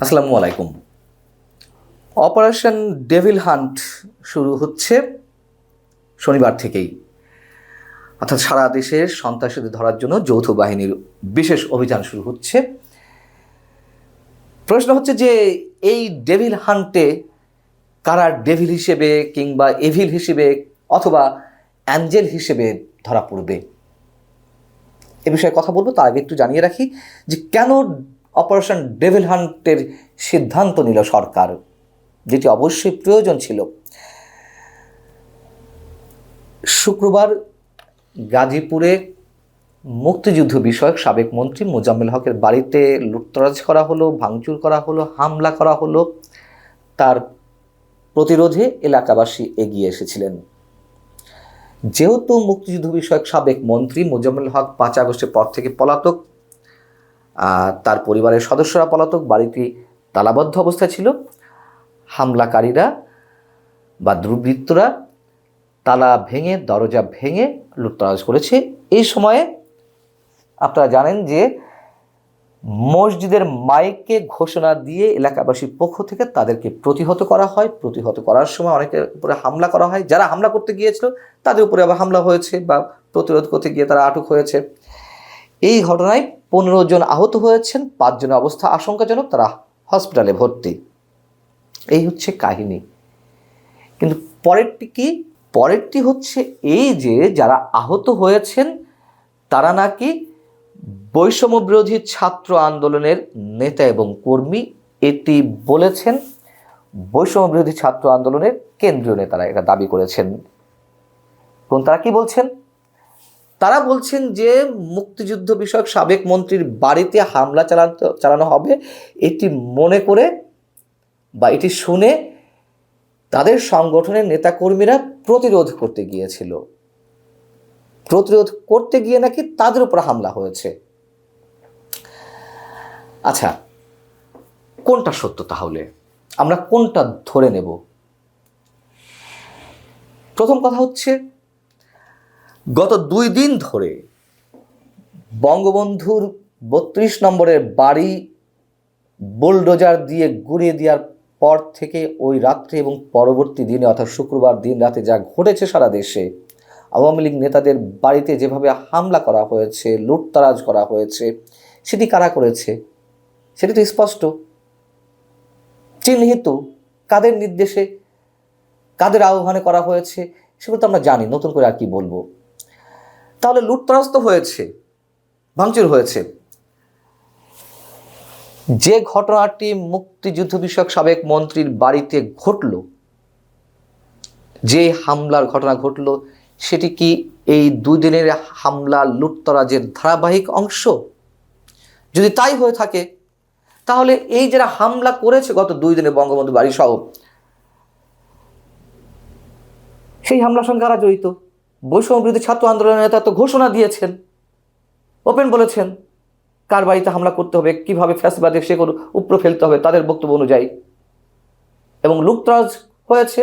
আসসালামু আলাইকুম। Operation devil hunt শুরু হচ্ছে শনিবার থেকেই। অর্থাৎ সারা দেশের সন্ত্রাসীদের ধরার জন্য যৌথ বাহিনীর বিশেষ অভিযান শুরু হচ্ছে। প্রশ্ন হচ্ছে যে, এই ডেভিল হান্টে কারা ডেভিল হিসেবে কিংবা এভিল হিসেবে অথবা অ্যাঞ্জেল হিসেবে ধরা পড়বে? এ বিষয়ে কথা বলব, তার আগে একটু জানিয়ে রাখি যে কেন অপারেশন ডেভিল হান্টের সিদ্ধান্ত নিল সরকার, যেটি অবশ্যই প্রয়োজন ছিল। শুক্রবার গাজীপুরে মুক্তিযুদ্ধ বিষয়ক সাবেক মন্ত্রী মোজাম্মেল হকের বাড়িতে লুটতরাজ করা হলো, ভাঙচুর করা হলো, হামলা করা হলো। তার প্রতিরোধে এলাকাবাসী এগিয়ে এসেছিলেন। যেহেতু মুক্তিযুদ্ধ বিষয়ক সাবেক মন্ত্রী মোজাম্মেল হক পাঁচ আগস্টের পর থেকে পলাতক তার পরিবারের সদস্যরা পলাতক, বাড়িটি তালাবদ্ধ অবস্থায় ছিল। হামলাকারীরা বা দুর্বৃত্তরা তালা ভেঙে, দরজা ভেঙে লুটতরাজ করেছে। এই সময়ে আপনারা জানেন যে মসজিদের মাইকে ঘোষণা দিয়ে এলাকাবাসীর পক্ষ থেকে তাদেরকে প্রতিহত করা হয়। প্রতিহত করার সময় অনেকের উপরে হামলা করা হয়। যারা হামলা করতে গিয়েছিল, তাদের উপরে আবার হামলা হয়েছে বা প্রতিরোধ করতে গিয়ে তারা আটক হয়েছে। এই ঘটনায় পনেরো জন আহত হয়েছেন পাঁচজনের অবস্থা আশঙ্কাজনক, তারা হসপিটালে ভর্তি। এই হচ্ছে কাহিনী। কিন্তু পরেরটি কি? পরেরটি হচ্ছে এই যে যারা আহত হয়েছেন, তারা নাকি বৈষম্য বিরোধী ছাত্র আন্দোলনের নেতা এবং কর্মী। এটি বলেছেন বৈষম্য বিরোধী ছাত্র আন্দোলনের কেন্দ্রীয় নেতারা, এটা দাবি করেছেন। এবং তারা কি বলছেন? তারা বলছেন যে মুক্তিযুদ্ধ বিষয়ক সাবেক মন্ত্রীর বাড়িতে হামলা চালানো চালানো হবে। এটি মনে করে বা এটি শুনে তাদের সংগঠনের নেতাকর্মীরা প্রতিরোধ করতে গিয়েছিল। প্রতিরোধ করতে গিয়ে নাকি তাদের উপর হামলা হয়েছে। আচ্ছা কোনটা সত্য তাহলে? আমরা কোনটা ধরে নেব? প্রথম কথা হচ্ছে গত দুই দিন ধরে বঙ্গবন্ধুর বত্রিশ নম্বরের বাড়ি বুলডোজার দিয়ে গুড়িয়ে দেওয়ার পর থেকে ওই রাত্রে এবং পরবর্তী দিনে, অর্থাৎ শুক্রবার দিন রাতে যা ঘটেছে সারা দেশে, আওয়ামী লীগ নেতাদের বাড়িতে যেভাবে হামলা করা হয়েছে, লুটতারাজ করা হয়েছে, সেটি কারা করেছে? সেটি তো স্পষ্ট। চিহ্নিত কাদের নির্দেশে, কাদের আহ্বানে করা হয়েছে, সেগুলো তো আমরা জানি, নতুন করে আর কি বলব? তাহলে লুটতরাজ তো হয়েছে, ভাঙচুর হয়েছে। যে ঘটনাটি মুক্তিযুদ্ধ বিষয়ক সাবেক মন্ত্রীর বাড়িতে ঘটল, যে হামলার ঘটনা ঘটল, সেটি কি এই দুই দিনের হামলা লুটতরাজের ধারাবাহিক অংশ? যদি তাই হয়ে থাকে, তাহলে এই যারা হামলা করেছে গত দুই দিনে বঙ্গবন্ধু বাড়ি সহ সেই হামলার সঙ্গে কারা জড়িত? বৈষম্য বিরোধী ছাত্র আন্দোলনের নেতা তো ঘোষণা দিয়েছেন। ওপেন বলেছেন, কার বাড়িতে হামলা করতে হবে, কীভাবে ফ্যাসবাদে সে কোনো উপরে ফেলতে হবে, তাদের বক্তব্য অনুযায়ী। এবং লুকতরাজ হয়েছে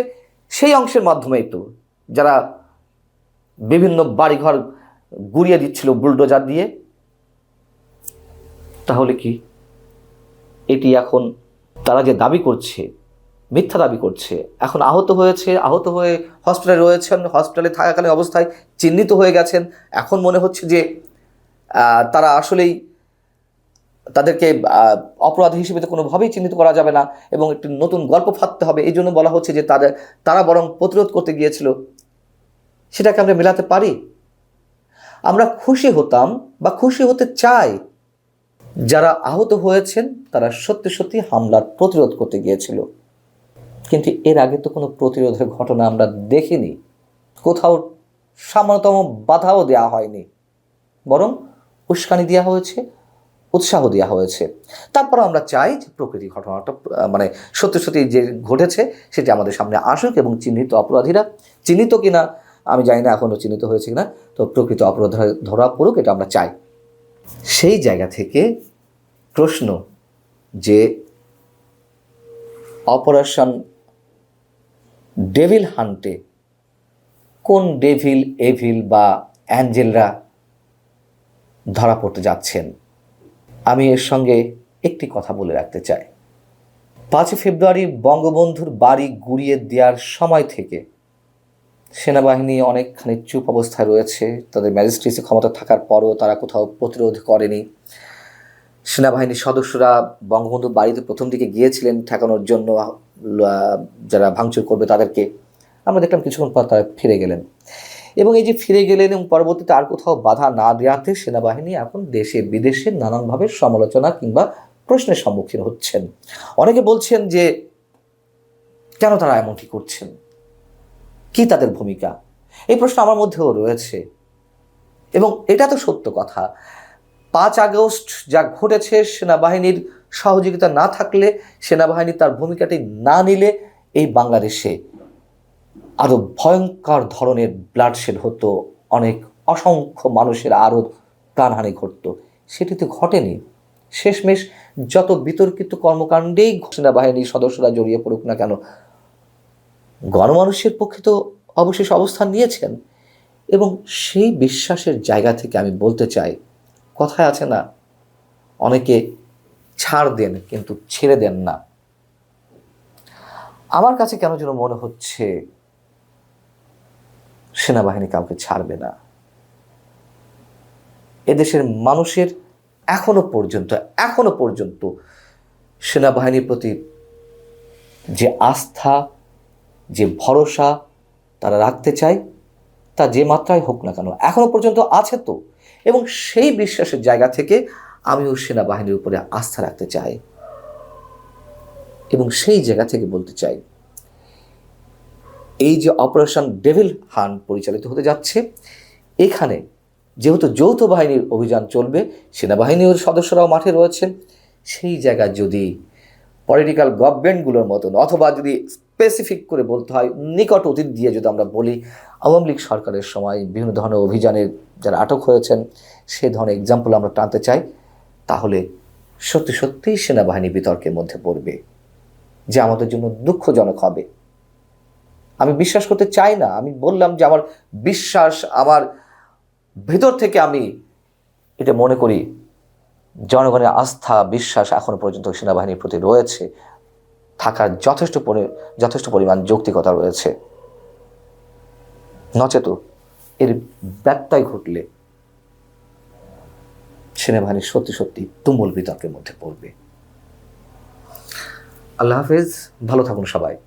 সেই অংশের মাধ্যমেই তো, যারা বিভিন্ন বাড়িঘর গুড়িয়ে দিচ্ছিল বুলডোজার দিয়ে। তাহলে কি এটি এখন তারা যে দাবি করছে মিথ্যা দাবি করছে। এখন আহত হয়েছে, আহত হয়ে হসপিটালে রয়েছেন হসপিটালে থাকাকালীন অবস্থায় চিহ্নিত হয়ে গেছেন। এখন মনে হচ্ছে যে তারা আসলেই তাদেরকে অপরাধী হিসেবে তো কোনোভাবেই চিহ্নিত করা যাবে না এবং একটি নতুন গল্প ফাঁদতে হবে। এই জন্য বলা হচ্ছে যে, তাদের, তারা বরং প্রতিরোধ করতে গিয়েছিল। সেটাকে আমরা মেলাতে পারি? আমরা খুশি হতাম বা খুশি হতে চাই। যারা আহত হয়েছেন, তারা সত্যি সত্যি হামলার প্রতিরোধ করতে গিয়েছিল। কিন্তু এর আগে তো কোনো প্রতিরোধের ঘটনা আমরা দেখিনি। কোথাও সামান্যতম বাধাও দেওয়া হয়নি। বরং উস্কানি দেওয়া হয়েছে, উৎসাহ দেওয়া হয়েছে। তারপর আমরা চাই যে প্রকৃতি ঘটনাটা মানে সত্যি সত্যি যে ঘটেছে সেটি আমাদের সামনে আসুক এবং চিহ্নিত অপরাধীরা চিহ্নিত কিনা, আমি জানি না এখনও চিহ্নিত হয়েছে কিনা, তো প্রকৃত অপরাধ ধরা পড়ুক এটা আমরা চাই। সেই জায়গা থেকে প্রশ্ন যে অপারেশন ডেভিল হান্টে। কোন ডেভিল, এভিল বা অ্যাঞ্জেলরা ধরা পড়তে যাচ্ছেন? আমি এর সঙ্গে একটি কথা বলে রাখতে চাই। পাঁচই ফেব্রুয়ারি বঙ্গবন্ধুর বাড়ি গুড়িয়ে দেওয়ার সময় থেকে সেনাবাহিনী অনেকখানি চুপ অবস্থায় রয়েছে। তাদের ম্যাজিস্ট্রেসি ক্ষমতা থাকার পরও তারা কোথাও প্রতিরোধ করেনি। সেনাবাহিনীর সদস্যরা বঙ্গবন্ধুর বাড়িতে প্রথম দিকে গিয়েছিলেন ঠেকানোর জন্য। যারা ভাঙচুর করবে তাদেরকে আমরা দেখলাম কিছুক্ষণ পর তারা ফিরে গেলেন। এবং এই যে ফিরে গেলেন এবং পরবর্তীতে আর কোথাও বাধা না দেওয়াতে সেনাবাহিনী এখন দেশে বিদেশে নানানভাবে সমালোচনা কিংবা প্রশ্নের সম্মুখীন হচ্ছেন। অনেকে বলছেন যে, কেন তারা এমনটি করছেন? কি তাদের ভূমিকা? এই প্রশ্ন আমার মধ্যেও রয়েছে। এবং এটা তো সত্য কথা। পাঁচ আগস্ট যা ঘটেছে, সেনাবাহিনীর সহযোগিতা না থাকলে, সেনাবাহিনী তার ভূমিকাটি না নিলে এই বাংলাদেশে আরও ভয়ঙ্কর ধরনের ব্লাডশেড হতো, অনেক অসংখ্য মানুষের আরও প্রাণহানি ঘটত। সেটি তো ঘটেনি। শেষমেশ যত বিতর্কিত কর্মকাণ্ডেই সেনাবাহিনীর সদস্যরা জড়িয়ে পড়ুক না কেন, গণমানুষের পক্ষে তো অবশেষ অবস্থান নিয়েছেন। এবং সেই বিশ্বাসের জায়গা থেকে আমি বলতে চাই কথায় আছে না, অনেকে ছাড় দেন কিন্তু ছেড়ে দেন না। আমার কাছে কেন যেন মনে হচ্ছে সেনাবাহিনী কাউকে ছাড়বে না। এদেশের মানুষের এখনও পর্যন্ত এখনও পর্যন্ত সেনাবাহিনীর প্রতি যে আস্থা, যে ভরসা তারা রাখতে চায় তা যে মাত্রায় হোক না কেন এখনও পর্যন্ত আছে তো। এবং সেই বিশ্বাসের জায়গা থেকে আমিও সেনাবাহিনীর উপরে আস্থা রাখতে চাই। এবং সেই জায়গা থেকে বলতে চাই, এই যে অপারেশন ডেভিল হান পরিচালিত হতে যাচ্ছে, এখানে যেহেতু যৌথ বাহিনীর অভিযান চলবে, সেনাবাহিনীর সদস্যরাও মাঠে রয়েছেন, সেই জায়গায় যদি পলিটিক্যাল গভর্নমেন্টগুলোর মতন অথবা যদি স্পেসিফিক করে বলতে হয়, নিকট অতীত দিয়ে যদি আমরা বলি, আওয়ামী লীগ সরকারের সময় বিভিন্ন ধরনের অভিযানে যারা আটক হয়েছেন, সে ধরনের এক্সাম্পল আমরা টানতে চাই, তাহলে সত্যি সত্যিই সেনাবাহিনী বিতর্কের মধ্যে পড়বে, যে আমাদের জন্য দুঃখজনক হবে। আমি বিশ্বাস করতে চাই না, আমি বললাম যে আমার বিশ্বাস, আমার ভেতর থেকে আমি এটা মনে করি, জনগণের আস্থা, বিশ্বাস এখনও পর্যন্ত সেনাবাহিনীর প্রতি রয়েছে। থাকার যথেষ্ট যথেষ্ট পরিমাণ যৌক্তিকতা রয়েছে। নচেত এর ব্যত্যয় ঘটলে সেনাবাহিনী সত্যি সত্যি তুমুল বিতর্কের মধ্যে পড়বে। আল্লাহ হাফেজ, ভালো থাকুন সবাই।